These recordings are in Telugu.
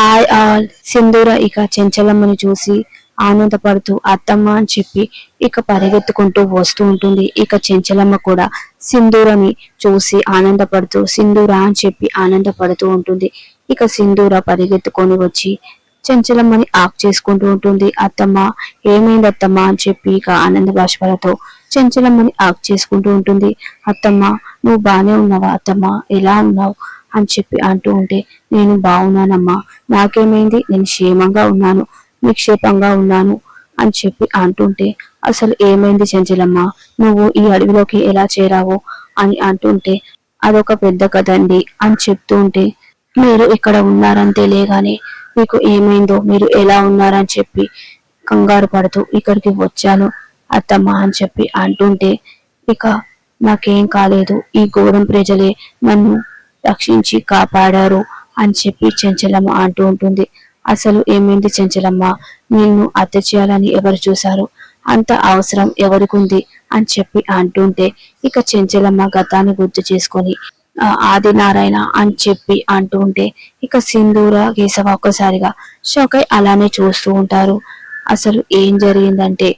హాయ్ ఆల్ సింధూర ఇక చెంచలమ్మని చూసి ఆనందపడుతూ అత్తమ్మ అని చెప్పి ఇక పరిగెత్తుకుంటూ వస్తూ ఉంటుంది. ఇక చెంచలమ్మ కూడా సింధూరని చూసి ఆనందపడుతూ సింధూర అని చెప్పి ఆనందపడుతూ ఉంటుంది. ఇక సింధూర పరిగెత్తుకొని వచ్చి చెంచలమ్మని ఆక్ చేసుకుంటూ ఉంటుంది. అత్తమ్మ ఏమైంది అత్తమ్మ అని చెప్పి ఇక ఆనంద బాష్పాలతో చెంచలమ్మని ఆక్ చేసుకుంటూ ఉంటుంది. అత్తమ్మ నువ్వు బానే ఉన్నావా? అత్తమ్మ ఎలా ఉన్నావు? అని చెప్పి అంటూ ఉంటే నేను బాగున్నానమ్మా. నాకేమైంది? నేను క్షేమంగా ఉన్నాను. నిక్షేపంగా ఉన్నాను. అని చెప్పి అంటుంటే అసలు ఏమైంది చెంచలమ్మ? నువ్వు ఈ అడవిలోకి ఎలా చేరావు? అని అంటుంటే అదొక పెద్ద కదండి అని చెప్తూ ఉంటే మీరు ఇక్కడ ఉన్నారని తెలియగానే మీకు ఏమైందో? మీరు ఎలా ఉన్నారని చెప్పి కంగారు పడుతూ ఇక్కడికి వచ్చాను అత్తమ్మ అని చెప్పి అంటుంటే ఇక నాకేం కాలేదు. ఈ ఘోరం ప్రజలే నన్ను రక్షించి కాపాడారు అని చెప్పి చెంచలమ్మ అంటూ ఉంటుంది. అసలు ఏమైంది చెంచలమ్మ? నిన్ను అత్త చేయాలని ఎవరు చూశారు? అంత అవసరం ఎవరికుంది? అని చెప్పి అంటుంటే ఇక చెంచలమ్మ గతాన్ని గుర్తు చేసుకొని ఆదినారాయణ అని చెప్పి అంటూ ఉంటే ఇక సింధూర కేశవ ఒక్కసారిగా షాక్ అయి అలానే చూస్తూ ఉంటారు. అసలు ఏం జరిగిందంటే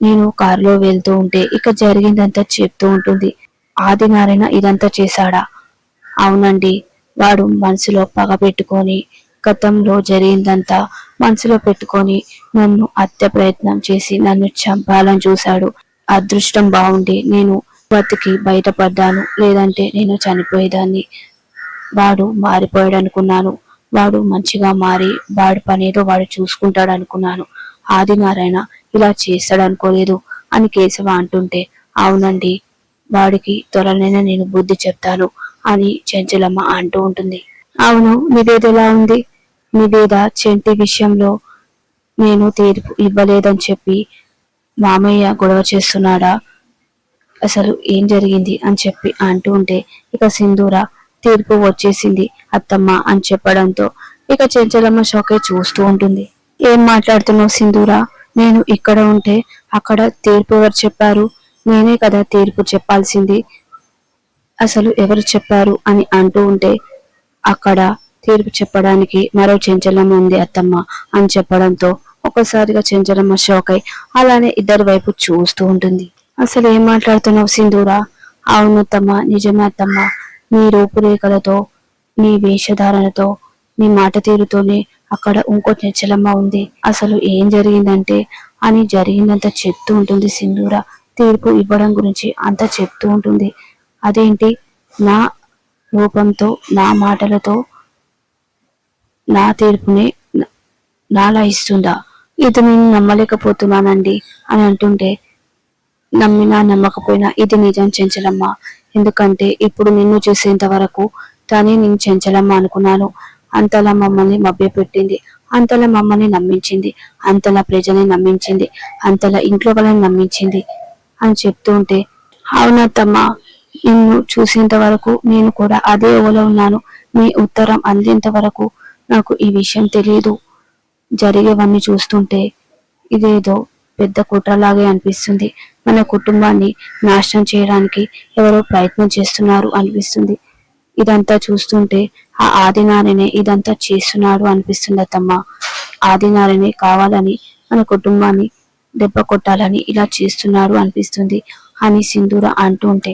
నేను కారులో వెళ్తూ ఉంటే ఇక జరిగిందంతా చెప్తూ ఉంటుంది. ఆదినారాయణ ఇదంతా చేశాడా? అవునండి. వాడు మనసులో పగ పెట్టుకొని గతంలో జరిగిందంతా మనసులో పెట్టుకొని నన్ను హత్య ప్రయత్నం చేసి నన్ను చంపాలని చూశాడు. అదృష్టం బాగుండి నేను బతికి బయటపడ్డాను లేదంటే నేను చనిపోయేదాన్ని. వాడు మారిపోయాడు అనుకున్నాను వాడు మంచిగా మారి వాడి పనేదో వాడు చూసుకుంటాడు అనుకున్నాను ఆదినారాయణ ఇలా చేస్తాడు అనుకోలేదు అని కేశవ అంటుంటే అవునండి వాడికి త్వరలోనే నేను బుద్ధి చెప్తాను. అని చెంచలమ్మ అంటూ ఉంటుంది. అవును నివేద ఎలా ఉంది? నివేద చెంటి విషయంలో నేను తీర్పు ఇవ్వలేదని చెప్పి మామయ్య గొడవ చేస్తున్నాడా? అసలు ఏం జరిగింది అని చెప్పి అంటూ ఉంటే ఇక సింధూర తీర్పు వచ్చేసింది అత్తమ్మ అని చెప్పడంతో ఇక చెంచలమ్మ షోకే చూస్తూ ఉంటుంది. ఏం మాట్లాడుతున్నావు సింధూర? నేను ఇక్కడ ఉంటే అక్కడ తీర్పు ఎవరు చెప్పారు? నేనే కదా తీర్పు చెప్పాల్సింది. అసలు ఎవరు చెప్పారు అని అంటూ ఉంటే అక్కడ తీర్పు చెప్పడానికి మరో చెంచలమ్మ ఉంది అత్తమ్మ అని చెప్పడంతో ఒకసారిగా చెంచలమ్మ షాక్ అయి అలానే ఇద్దరి వైపు చూస్తూ ఉంటుంది. అసలు ఏం మాట్లాడుతున్నావు సింధూరా? అవును అత్తమ్మ నిజమే అత్తమ్మ. నీ రూపురేఖలతో నీ వేషధారణతో నీ మాట తీరుతోనే అక్కడ ఇంకో చెంచలమ్మ ఉంది. అసలు ఏం జరిగిందంటే అని జరిగిందంతా చెప్తూ ఉంటుంది సింధూర. తీర్పు ఇవ్వడం గురించి అంతా చెప్తూ ఉంటుంది. అదేంటి? నా రూపంతో నా మాటలతో నా తీర్పుని నాలా ఇస్తుందా ఇది నేను నమ్మలేకపోతున్నానండి అని అంటుంటే నమ్మినా నమ్మకపోయినా ఇది నిజం చెంచలమ్మ. ఎందుకంటే ఇప్పుడు నిన్ను చూసేంత వరకు తనే నేను చెంచలమ్మ అనుకున్నాను. అంతలా మమ్మల్ని మభ్యపెట్టింది. అంతలా మమ్మల్ని నమ్మించింది. అంతలా ప్రజల్ని నమ్మించింది. అంతలా ఇంట్లో వాళ్ళని నమ్మించింది అని చెప్తూ ఉంటే తమ్మా నిన్ను చూసేంత వరకు నేను కూడా అదే ఓలో ఉన్నాను. మీ ఉత్తరం అందేంత వరకు నాకు ఈ విషయం తెలియదు జరిగేవన్నీ చూస్తుంటే ఇదేదో పెద్ద కుట్రలాగే అనిపిస్తుంది. మన కుటుంబాన్ని నాశనం చేయడానికి ఎవరో ప్రయత్నం చేస్తున్నారు అనిపిస్తుంది. ఇదంతా చూస్తుంటే ఆ ఆదినారనే ఇదంతా చేస్తున్నాడు అనిపిస్తుంది అత్తమ్మ. ఆదినారనే కావాలని మన కుటుంబాన్ని దెబ్బ కొట్టాలని ఇలా చేస్తున్నారు అనిపిస్తుంది అని సింధూర అంటుంటే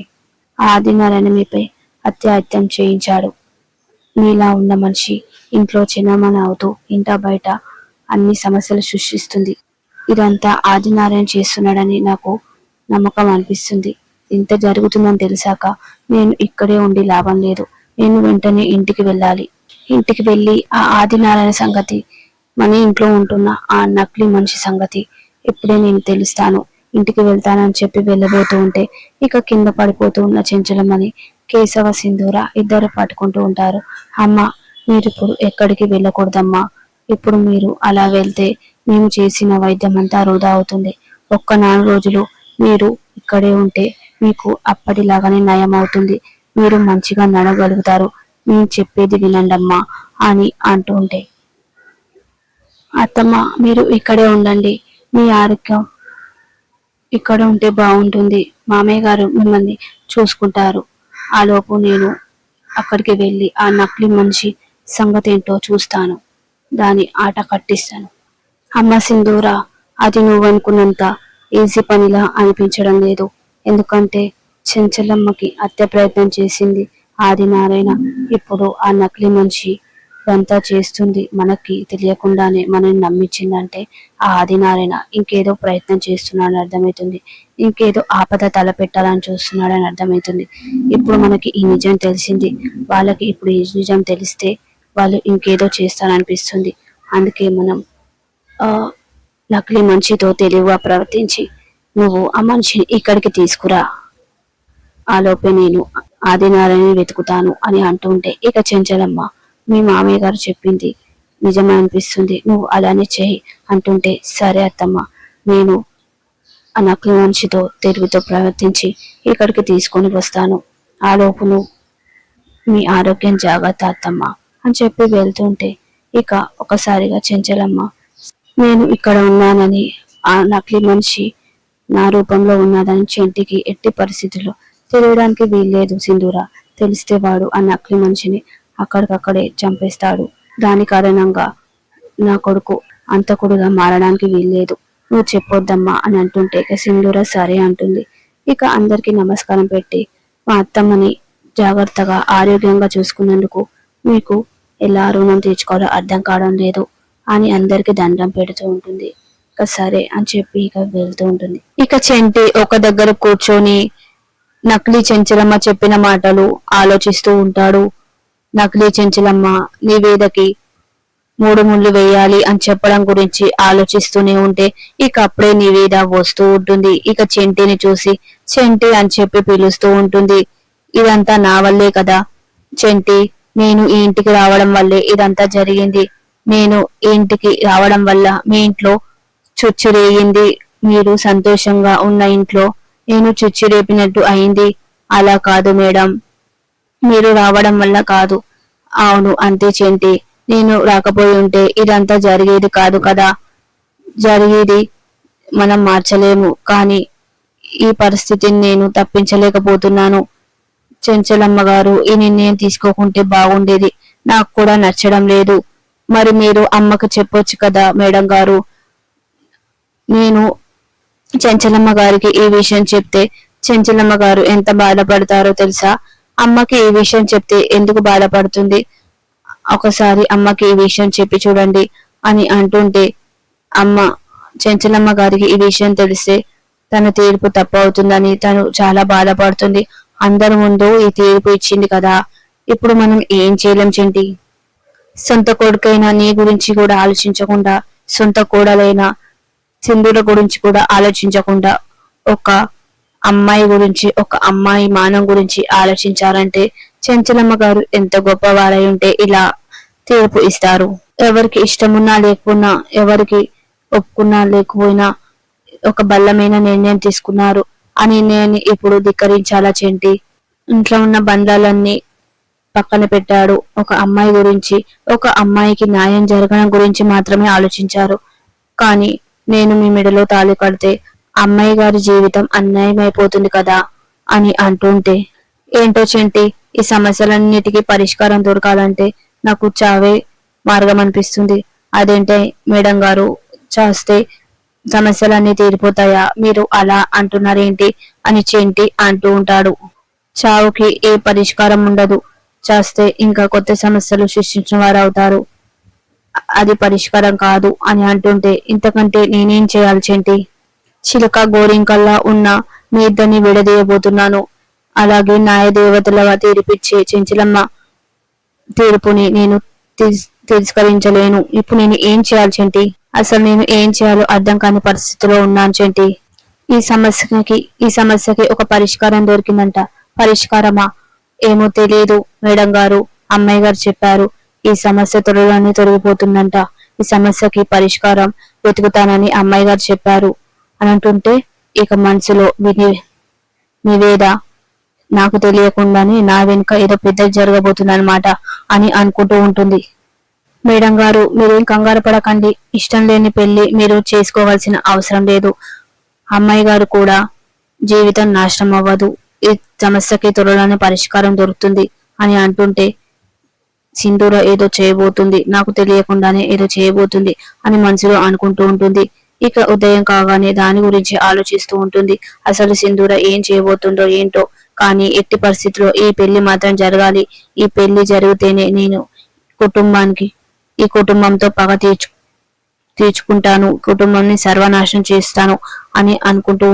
ఆదినారాయణ మీపై అత్యాహత్యం చేయించాడు. నీలా ఉన్న మనిషి ఇంట్లో చిన్నమని అవుతూ ఇంట బయట అన్ని సమస్యలు సృష్టిస్తుంది. ఇదంతా ఆదినారాయణ చేస్తున్నాడని నాకు నమ్మకం అనిపిస్తుంది. ఇంత జరుగుతుందని తెలిసాక నేను ఇక్కడే ఉండి లాభం లేదు. నేను వెంటనే ఇంటికి వెళ్ళాలి. ఇంటికి వెళ్ళి ఆ ఆదినారాయణ సంగతి మన ఇంట్లో ఉంటున్న ఆ నకిలీ మనిషి సంగతి ఇప్పుడే నేను తెలుస్తాను. ఇంటికి వెళ్తానని చెప్పి వెళ్ళబోతూ ఉంటే ఇక కింద పడిపోతూ ఉన్న చెంచలమని కేశవ సింధూర ఇద్దరు పట్టుకుంటూ ఉంటారు. అమ్మ మీరు ఇప్పుడు ఎక్కడికి వెళ్ళకూడదమ్మా. ఇప్పుడు మీరు అలా వెళ్తే మేము చేసిన వైద్యం అంతా వృధా అవుతుంది. ఒక్క నాలుగు రోజులు మీరు ఇక్కడే ఉంటే మీకు అప్పటిలాగానే నయం అవుతుంది. మీరు మంచిగా నడగలుగుతారు నేను చెప్పేది వినండమ్మా అని అంటూ ఉంటే. అత్తమ్మ మీరు ఇక్కడే ఉండండి. మీ ఆరోగ్యం ఇక్కడ ఉంటే బాగుంటుంది. మామయ్య గారు మిమ్మల్ని చూసుకుంటారు. ఆ లోపు నేను అక్కడికి వెళ్ళి ఆ నకిలీ మనిషి సంగతి ఏంటో చూస్తాను. దాని ఆట కట్టిస్తాను. అమ్మ సింధూర అది నువ్వు అనుకున్నంత ఈజీ పనిలా అనిపించడం లేదు. ఎందుకంటే చెంచలమ్మకి హత్య ప్రయత్నం చేసింది ఆదినారాయణ. ఇప్పుడు ఆ నకిలీ మనిషి ఇదంతా చేస్తుంది మనకి తెలియకుండానే మనని నమ్మించిందంటే ఆ ఆదినారాయణ. ఇంకేదో ప్రయత్నం చేస్తున్నాడని అర్థమవుతుంది ఇంకేదో ఆపద తలపెట్టాలని చూస్తున్నాడని అర్థమవుతుంది ఇప్పుడు మనకి ఈ నిజం తెలిసింది. వాళ్ళకి ఇప్పుడు ఈ నిజం తెలిస్తే వాళ్ళు ఇంకేదో చేస్తారనిపిస్తుంది. అందుకే మనం ఆ నకిలీ మనిషితో తెలివిగా ప్రవర్తించి నువ్వు ఆ మనిషిని ఇక్కడికి తీసుకురా. ఆలోపే నేను ఆదినారాయణ వెతుకుతాను అని అంటుంటే ఇక చెంచలమ్మ మీ మామయ్య గారు చెప్పింది నిజమే అనిపిస్తుంది. నువ్వు అలానే చేయి అంటుంటే సరే అత్తమ్మ నేను ఆ నకిలీ మనిషితో తెలుగుతో ప్రవర్తించి ఇక్కడికి తీసుకొని వస్తాను. ఆలోపు నువ్వు మీ ఆరోగ్యం జాగ్రత్త అత్తమ్మ అని చెప్పి వెళ్తుంటే ఇక ఒకసారిగా చెంచలమ్మ నేను ఇక్కడ ఉన్నానని ఆ నకిలీ మనిషి నా రూపంలో ఉన్నదని చెంటికి ఎట్టి పరిస్థితుల్లో తెలియడానికి వీల్లేదు సింధూర. తెలిస్తే వాడు ఆ నకిలీ మనిషిని అక్కడికక్కడే చంపేస్తాడు. దాని కారణంగా నా కొడుకు అంతకుడుగా మారడానికి వీల్లేదు. నువ్వు చెప్పొద్దమ్మా అని అంటుంటే ఇక సింధూర సరే అంటుంది. ఇక అందరికీ నమస్కారం పెట్టి మా అత్తమ్మని జాగ్రత్తగా ఆరోగ్యంగా చూసుకున్నందుకు మీకు ఎలా రుణం తీర్చుకోవాలో అర్థం కావడం లేదు అని అందరికి దండం పెడుతూ ఉంటుంది. ఇక సరే అని చెప్పి ఇక వెళ్తూ ఉంటుంది. ఇక చెంటి ఒక దగ్గర కూర్చొని నకిలీ చెంచలమ్మ చెప్పిన మాటలు ఆలోచిస్తూ ఉంటాడు. నకిలీ చెంచులమ్మ నీ వేదకి మూడు ముళ్ళు వేయాలి అని చెప్పడం గురించి ఆలోచిస్తూనే ఉంటే ఇక అప్పుడే నివేద వస్తూ ఉంటుంది. ఇక చెంటిని చూసి చెంటి అని చెప్పి పిలుస్తూ ఉంటుంది. ఇదంతా నా వల్లే కదా. చెంటి నేను ఈ ఇంటికి రావడం వల్లే ఇదంతా జరిగింది. నేను ఈ ఇంటికి రావడం వల్ల మీ ఇంట్లో చుచ్చురేగింది. మీరు సంతోషంగా ఉన్న ఇంట్లో నేను చుచ్చురేపినట్టు అయింది. అలా కాదు మేడం. మీరు రావడం వల్ల కాదు. అవును అంతే చెంటి. నేను రాకపోయి ఉంటే ఇదంతా జరిగేది కాదు కదా. జరిగేది మనం మార్చలేము. కానీ ఈ పరిస్థితిని నేను తప్పించలేకపోతున్నాను. చెంచలమ్మ గారు ఈ నిర్ణయం తీసుకోకుంటే బాగుండేది. నాకు కూడా నచ్చడం లేదు. మరి మీరు అమ్మకు చెప్పొచ్చు కదా మేడం గారు. నేను చెంచలమ్మ గారికి ఈ విషయం చెప్తే చెంచలమ్మ గారు ఎంత బాధపడతారో తెలుసా? అమ్మకి ఈ విషయం చెప్తే ఎందుకు బాధపడుతుంది? ఒకసారి అమ్మకి ఈ విషయం చెప్పి చూడండి అని అంటుంటే అమ్మ చెంచలమ్మ గారికి ఈ విషయం తెలిస్తే తన తీర్పు తప్పు అవుతుందని తను చాలా బాధపడుతుంది. అందరి ముందు ఈ తీర్పు ఇచ్చింది కదా ఇప్పుడు మనం ఏం చేయలేం చెంటి? సొంత కొడుకైనా నీ గురించి కూడా ఆలోచించకుండా సొంత కోడలైన సింధుల గురించి కూడా ఆలోచించకుండా ఒక అమ్మాయి గురించి ఒక అమ్మాయి మానం గురించి ఆలోచించారంటే చెంచలమ్మ గారు ఎంత గొప్పవారై ఉంటే ఇలా తీర్పు ఇస్తారు. ఎవరికి ఇష్టమున్నా లేకున్నా ఎవరికి ఒప్పుకున్నా లేకపోయినా ఒక బల్లమైన నిర్ణయం తీసుకున్నారు ఆ నిర్ణయాన్ని ఇప్పుడు ధిక్కరించాలా చెంటి? ఇంట్లో ఉన్న బంధాలన్నీ పక్కన పెట్టాడు. ఒక అమ్మాయి గురించి ఒక అమ్మాయికి న్యాయం జరగడం గురించి మాత్రమే ఆలోచించారు. కానీ నేను మీ మెడలో తాళి కడితే అమ్మాయి గారి జీవితం అన్యాయం అయిపోతుంది కదా అని అంటుంటే ఏంటో చెంటి ఈ సమస్యలన్నిటికీ పరిష్కారం దొరకాలంటే నాకు చావే మార్గం అనిపిస్తుంది అదేంటే మేడం గారు చేస్తే సమస్యలన్నీ తీరిపోతాయా? మీరు అలా అంటున్నారేంటి? అని చెంటి అంటూ ఉంటాడు. చావుకి ఏ పరిష్కారం ఉండదు. చేస్తే ఇంకా కొత్త సమస్యలు సృష్టించిన వారు అవుతారు అది పరిష్కారం కాదు అని అంటుంటే ఇంతకంటే నేనేం చేయాలి చెంటి? చిలక గోరింకల్లా ఉన్న మీ ఇద్దరిని విడదీయబోతున్నాను. అలాగే న్యాయ దేవతల తీర్పిచ్చే చెంచలమ్మ తీర్పుని నేను తిరస్కరించలేను. ఇప్పుడు నేను ఏం చేయాలి చెంటి? అసలు నేను ఏం చేయాలో అర్థం కాని పరిస్థితిలో ఉన్నాను చెంటి. ఈ సమస్యకి ఈ సమస్యకి ఒక పరిష్కారం దొరికిందంట. పరిష్కారమా? ఏమో తెలియదు మేడం గారు అమ్మాయి గారు చెప్పారు. ఈ సమస్య త్వరలోనే తొలగిపోతుందంట. ఈ సమస్యకి పరిష్కారం వెతుకుతానని అమ్మాయి గారు చెప్పారు. అని అంటుంటే ఇక మనసులో విని నివేద నాకు తెలియకుండానే నా వెనుక ఏదో పెద్ద జరగబోతుందన్నమాట అని అనుకుంటూ ఉంటుంది. మేడం గారు మీరేం కంగారు పడకండి. ఇష్టం లేని పెళ్ళి మీరు చేసుకోవాల్సిన అవసరం లేదు. అమ్మాయి గారు కూడా జీవితం నాశనం అవ్వదు. ఈ సమస్యకి త్వరలోనే పరిష్కారం దొరుకుతుంది అని అంటుంటే సింధూర ఏదో చేయబోతుంది నాకు తెలియకుండానే ఏదో చేయబోతుంది అని మనసులో అనుకుంటూ ఉంటుంది. ఇక ఉదయం కాగానే దాని గురించి ఆలోచిస్తూ ఉంటుంది. అసలు సింధూర ఏం చేయబోతుందో ఏంటో. కానీ ఎట్టి పరిస్థితిలో ఈ పెళ్ళి మాత్రం జరగాలి. ఈ పెళ్ళి జరిగితేనే నేను కుటుంబానికి ఈ కుటుంబంతో పగ తీర్చు తీర్చుకుంటాను. కుటుంబాన్ని సర్వనాశనం చేస్తాను అని అనుకుంటూ